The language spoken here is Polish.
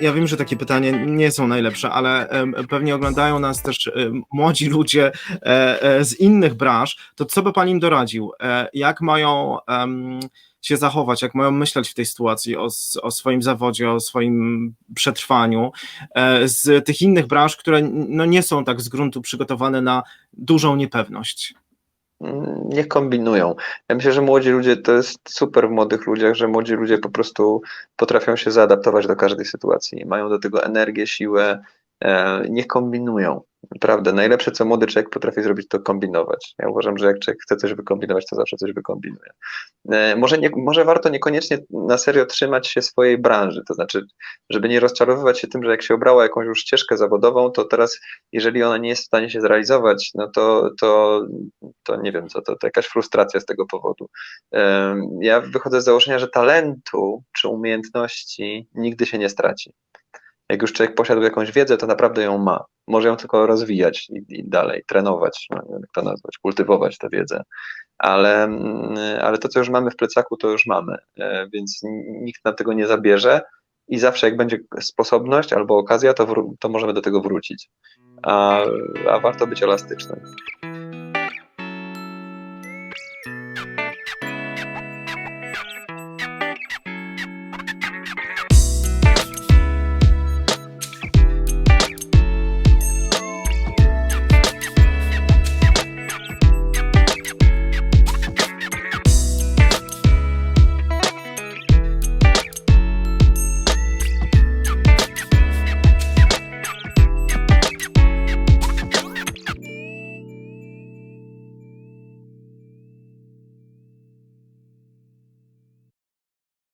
ja wiem, że takie pytania nie są najlepsze, ale pewnie oglądają nas też młodzi ludzie e, e, z innych branż, to co by Pan im doradził? E, Jak mają się zachować, jak mają myśleć w tej sytuacji o, o swoim zawodzie, o swoim przetrwaniu z tych innych branż, które no, nie są tak z gruntu przygotowane na dużą niepewność? Mm, Niech kombinują. Ja myślę, że młodzi ludzie to jest super w młodych ludziach, że młodzi ludzie po prostu potrafią się zaadaptować do każdej sytuacji. Mają do tego energię, siłę. e, Niech kombinują. Naprawdę, najlepsze, co młody człowiek potrafi zrobić, to kombinować. Ja uważam, że jak człowiek chce coś wykombinować, to zawsze coś wykombinuje. E, Może, nie, może warto niekoniecznie na serio trzymać się swojej branży, to znaczy, żeby nie rozczarowywać się tym, że jak się obrała jakąś już ścieżkę zawodową, to teraz, jeżeli ona nie jest w stanie się zrealizować, no to, to, to nie wiem co, to, to jakaś frustracja z tego powodu. Em, Ja wychodzę z założenia, że talentu czy umiejętności nigdy się nie straci. Jak już człowiek posiadł jakąś wiedzę, to naprawdę ją ma. Może ją tylko rozwijać i, i dalej, trenować, no jak to nazwać, kultywować tę wiedzę. Ale, mm, ale to, co już mamy w plecaku, to już mamy, e, więc nikt nam tego nie zabierze i zawsze jak będzie sposobność albo okazja, to, to możemy do tego wrócić. A, a warto być elastycznym.